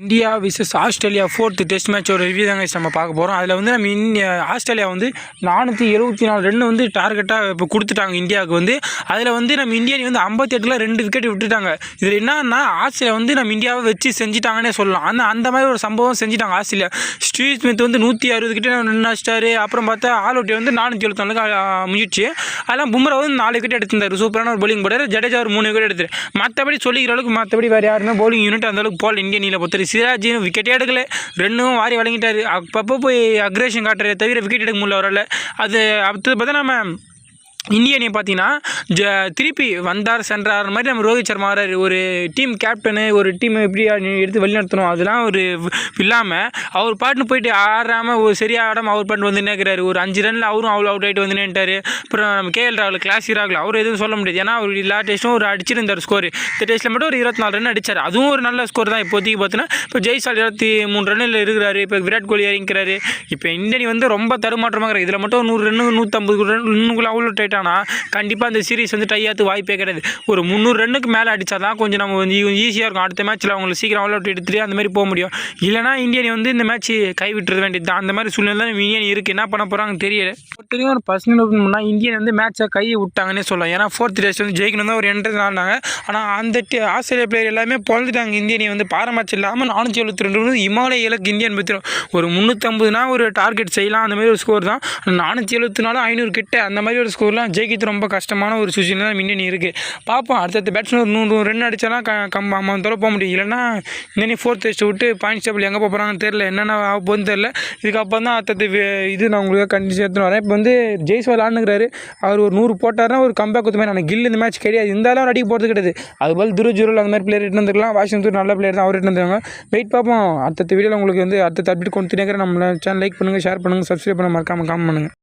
India versus Australia fourth test மேட்சோட review தாங்க நம்ம பார்க்க போகிறோம் அதில் வந்து நம்ம இந்தியா ஆஸ்திரேலியா வந்து நானூற்றி எழுபத்தி நாலு ரன் வந்து டார்கெட்டாக இப்போ கொடுத்துட்டாங்க இந்தியாவுக்கு வந்து. அதில் வந்து நம்ம இந்தியன் வந்து ஐம்பத்தி எட்டில் ரெண்டு விக்கெட் விட்டுட்டாங்க. இதில் என்னன்னா ஆஸ்திரேலியா வந்து நம்ம இந்தியாவை வச்சு செஞ்சுட்டாங்கன்னே சொல்லலாம். அந்த அந்த மாதிரி ஒரு சம்பவம் செஞ்சுட்டாங்க ஆஸ்திரேலியா. ஸ்ரீ ஸ்மித் வந்து நூற்றி அறுபது கிட்ட ரன் அடிச்சிட்டாரு அப்புறம் பார்த்தா ஆல் அவுட் வந்து நானூற்றி எழுபத்தாலுக்கு முயற்சி. அதெல்லாம் பும்ரா வந்து நாலு விக்கெட் எடுத்திருந்தார். சூப்பரான ஒரு பவுலிங் போட்டார். ஜடேஜா ஒரு மூணு விக்கெட் எடுத்தார் மற்றபடி சொல்லிக்கிற அளவுக்கு மற்றபடி வேறு யாருமே பவுலிங் யூனிட் அந்த அளவுக்கு போல் இந்தியன் நீல பொறுத்தவரை சிராஜ் விக்கெட்டே எடுக்கல. ரெண்டும் வாரி வழங்கிட்டார். அப்பப்போ போய் அக்ரேஷன் காட்டுறே தவிர விக்கெட் எடுக்க முடியல அவரால். அது அடுத்தது பார்த்தா நம்ம இந்திய அணியை பார்த்தீங்கன்னா ஜ திருப்பி வந்தார் சென்றார். மாதிரி நம்ம ரோஹித் சர்மா ஒரு டீம் கேப்டனு ஒரு டீம் எப்படி எடுத்து வழிநடத்தணும் அதெல்லாம் ஒரு இல்லாமல் அவர் பாட்டுன்னு போயிட்டு ஆடாமல் ஒரு சரியாக ஆடாமல் அவர் பாட்டு வந்து நினைக்கிறாரு ஒரு அஞ்சு ரனில் அவரும் அவ்வளோ அவுட் ஆகிட்டு வந்து நின்ட்டார் அப்புறம் நம்ம கேஎல் ராகுல் கிளாசி ராகுல் அவர் எதுவும் சொல்ல முடியாது. ஏன்னா அவர் எல்லா டேஸ்ட்டும் ஒரு அடிச்சிருந்தார் ஸ்கோர் இந்த டெஸ்ட்டில் மட்டும் ஒரு இருபத்தி நாலு ரன் அடிச்சார். அதுவும் ஒரு நல்ல ஸ்கோர் தான் இப்போதைக்கு பார்த்தீங்கன்னா. இப்போ ஜெய்சால் இருபத்தி மூணு ரன்னில் இருக்கிறாரு. இப்போ விராட் கோலி இறங்கிக்கிறாரு. இப்போ இந்தியன் வந்து ரொம்ப தடுமாற்றமாக இதில் மட்டும் நூறு ரன்னு நூற்றம்பது ரன் இன்னுக்குள்ள அவ்வளோ டைட்டானா கண்டிப்பாக அந்த சீரிஸ் வந்து டை டையாத்து வாய்ப்பே கிடையாது. ஒரு முந்நூறு ரன்னுக்கு மேலே அடித்தா தான் கொஞ்சம் நம்ம வந்து ஈஸியாக இருக்கும். அடுத்த மேட்ச்சில் அவங்களுக்கு சீக்கிரம் அவ்வளோ எடுத்துட்டு அந்த மாதிரி போக முடியும். இல்லைனா இந்தியன் வந்து இந்த மேட்ச் கைவிட்டுறது வேண்டியது தான் அந்த மாதிரி சூழ்நிலை தான் இந்தியன் இருக்குது என்ன பண்ண போகிறாங்க தெரியல. ஒருத்தரையும் ஒரு பர்சனல் ஒப்பீனியன் இந்தியன் வந்து மேட்ச்சை கை விட்டாங்கன்னே சொல்லலாம். ஏன்னா ஃபோர்த் டெஸ்ட் வந்து ஜெயிக்கணும் தான் ஒரு என்ட்ரன்ஸ் ஆனாங்க ஆனால் அந்த டி- ஆஸ்திரேலியா பிளேயர் எல்லாமே பொழுதுட்டாங்க இந்தியனை வந்து பார மேட்ச் இல்லாமல் நானூற்றி எழுபத்தி ரெண்டு இமாலய இலக்கு இந்தியன் பற்றிடும் ஒரு முந்நூற்றம்பதுனா ஒரு டார்கெட் செய்யலாம். அந்த மாதிரி ஒரு ஸ்கோர் தான். நானூற்றி எழுபத்தி நாலு ஐநூறு கிட்ட. அந்த மாதிரி ஒரு ஸ்கோரில் எல்லாம் ஜெயிக்கிறது ரொம்ப கஷ்டமான ஒரு சுச்சுவேஷன் தான் இந்தியன் இருக்குது பார்ப்போம். அடுத்தடுத்த பேட்ஸ்மேன் ஒரு நூறு ரன் அடிச்சாலாம் க கம் அம்மா தோற போக முடியும். இல்லைன்னா இந்தியன் ஃபோர்த் டெஸ்ட் விட்டு பாயிண்ட்ஸ் டேபிள் எங்கே போகிறாங்கன்னு தெரில என்னென்ன ஆக போகுதுன்னு தெரில இதுக்கப்புறம் தான் அடுத்தது இது நான் உங்களுக்கு கண்டிச்சு எடுத்துன்னு வரேன். இப்போ வந்து ஜெய்ஸ்வால் ஆடுனுங்கிறாரு. அவர் ஒரு நூறு போட்டார்னா ஒரு கம்பேக் கொடுத்த மாதிரி நான் கில் இந்த மேட்ச் கிடையாது. இருந்தாலும் அவர் அடிக்க போகிறது கிடையாது. அதுபோல் துரு ஜுரல் அந்த மாதிரி பிளேயர் இட்டு வந்துருக்கலாம். வாஷிங்டன் நல்ல பிளேயர் தான். அவர் இட்டு வந்துருக்காங்க. வெயிட் பார்ப்போம். அடுத்த வீடியோவில் உங்களுக்கு வந்து அடுத்த அப்டேட் கொண்டு தினக்கிற நம்ம சேனல் லைக் பண்ணுங்கள் ஷேர் பண்ணுங்கள் சப்ஸ்கிரைப் பண்ண மறக்காமல் காமெண்ட் பண்ணுங்கள்